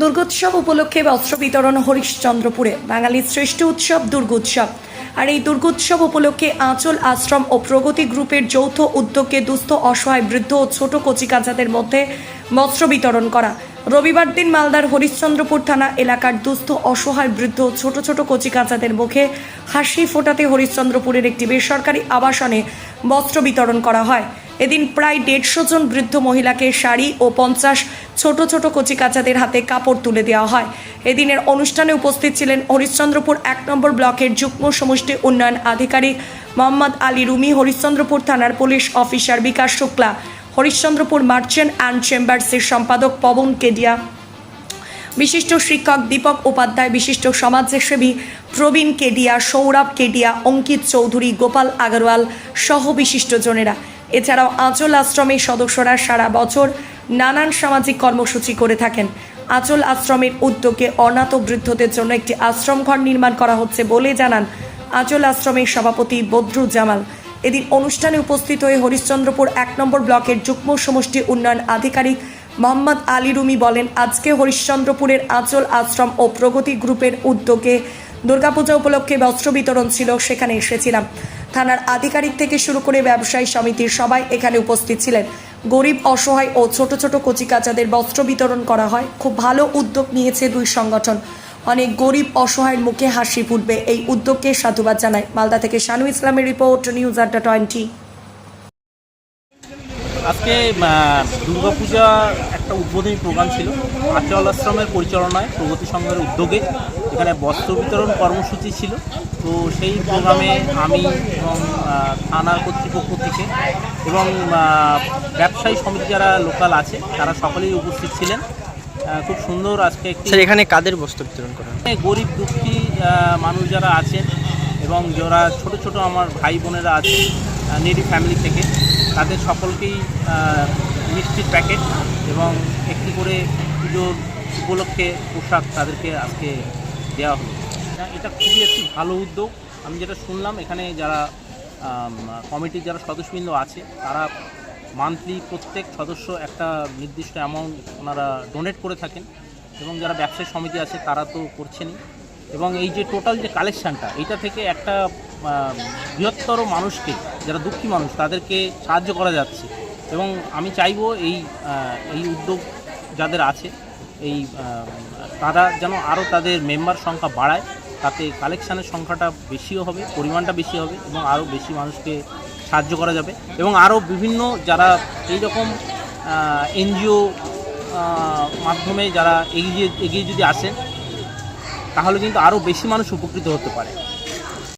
দুর্গোৎসব উপলক্ষে বস্ত্র বিতরণ হরিশ্চন্দ্রপুরে। বাঙালির শ্রেষ্ঠ উৎসব দুর্গোৎসব। আর এই দুর্গোৎসব উপলক্ষে আঁচল, আশ্রম ও প্রগতি গ্রুপের যৌথ উদ্যোগে দুস্থ, অসহায়, বৃদ্ধ ও ছোট কচিকাচাদের মধ্যে বস্ত্র বিতরণ করা। রবিবার দিন মালদার হরিশ্চন্দ্রপুর থানা এলাকার দুস্থ, অসহায়, বৃদ্ধ ছোট ছোট কচিকাচাদের মুখে হাসি ফোটাতে হরিশ্চন্দ্রপুরের একটি বেসরকারি আবাসনে বস্ত্র বিতরণ করা হয়। এদিন প্রায় দেড়শো জন বৃদ্ধ মহিলাকে শাড়ি ও পঞ্চাশ ছোট ছোট কচিকাচাদের হাতে কাপড় তুলে দেওয়া হয়। এদিনের অনুষ্ঠানে উপস্থিত ছিলেন হরিশ্চন্দ্রপুর এক নম্বর ব্লকের যুগ্ম সমষ্টি উন্নয়ন আধিকারিক মোহাম্মদ আলী রুমি, হরিশ্চন্দ্রপুর থানার police officer Bikash Shukla, Harishchandrapur merchant and চেম্বার্সের সম্পাদক পবন কেডিয়া। বিশিষ্ট শিক্ষক দীপক উপাধ্যায়, বিশিষ্ট সমাজসেবী প্রবীণ কেডিয়া সৌরভ কেডিয়া, অঙ্কিত চৌধুরী, গোপাল আগরওয়াল সহ বিশিষ্টজনেরা এছাড়াও আঁচল আশ্রমের সদস্যরা সারা বছর নানান সামাজিক কর্মসূচি করে থাকেন। আঁচল আশ্রমের উদ্যোগে অনাথ বৃদ্ধদের জন্য একটি আশ্রম ঘর নির্মাণ করা হচ্ছে বলে জানান আঁচল আশ্রমের সভাপতি বদরু জামাল। এদিন অনুষ্ঠানে উপস্থিত হয়ে হরিশ্চন্দ্রপুর এক নম্বর ব্লকের যুগ্ম সমষ্টি উন্নয়ন আধিকারিক মোহাম্মদ আলী রুমি বলেন, আজকে হরিশ্চন্দ্রপুরের আঁচল আশ্রম ও প্রগতি গ্রুপের উদ্যোগে দুর্গাপূজা উপলক্ষে বস্ত্র বিতরণ ছিল, সেখানে এসেছিলাম। থানার আধিকারিক থেকে শুরু করে ব্যবসায়ী সমিতির সবাই এখানে উপস্থিত ছিলেন। গরিব, অসহায় ও ছোট ছোট কচিকাচাদের বস্ত্র বিতরণ করা হয়। খুব ভালো উদ্যোগ নিয়েছে দুই সংগঠন। অনেক গরিব, অসহায়ের মুখে হাসি ফুটবে। এই উদ্যোগকে সাধুবাদ জানায়। মালদা থেকে শানু ইসলামের রিপোর্ট, নিউজ আড্ডা টোয়েন্টি। আজকে দুর্গাপূজা একটা উদ্বোধনী প্রোগ্রাম ছিল। আচল আশ্রমের পরিচালনায় প্রগতি সংঘের উদ্যোগে এখানে বস্ত্র বিতরণ কর্মসূচি ছিল। তো সেই প্রোগ্রামে আমি এবং থানা কর্তৃপক্ষ থেকে এবং ব্যবসায়ী সমিতি যারা লোকাল আছে তারা সকলেই উপস্থিত ছিলেন। খুব সুন্দর আজকে স্যার এখানে কাদের বস্ত্র বিতরণ করা? গরিব দুঃখী মানুষ যারা আছেন এবং যারা ছোট ছোট আমার ভাই বোনেরা আছে নিডি ফ্যামিলি থেকে। তাদের সকলকেই মিষ্টির প্যাকেট এবং একটি করে পুজোর উপলক্ষে পোশাক তাদেরকে আজকে দেওয়া হলো। এটা- খুবই একটি ভালো উদ্যোগ। আমি যেটা শুনলাম, এখানে যারা কমিটির যারা সদস্যবৃন্দ আছে, তারা মান্থলি প্রত্যেক সদস্য একটা নির্দিষ্ট অ্যামাউন্ট ওনারা ডোনেট করে থাকেন এবং যারা ব্যবসায়ী সমিতি আছে তারা তো করছেনই। এবং এই যে টোটাল যে কালেকশানটা এটা থেকে একটা বৃহত্তর মানুষকে, যারা দুঃখী মানুষ, তাদেরকে সাহায্য করা যাচ্ছে। এবং আমি চাইব এই এই উদ্যোগ যাদের আছে, এই তারা যেন আরও তাদের মেম্বার সংখ্যা বাড়ায়, তাতে কালেকশানের সংখ্যাটা বেশিও হবে, পরিমাণটা বেশি হবে, এবং আরও বেশি মানুষকে সাহায্য করা যাবে। এবং আরও বিভিন্ন যারা এই রকম এনজিও মাধ্যমে যারা এগিয়ে এগিয়ে যদি আসেন, তাহলে কিন্তু আরও বেশি মানুষ উপকৃত হতে পারে।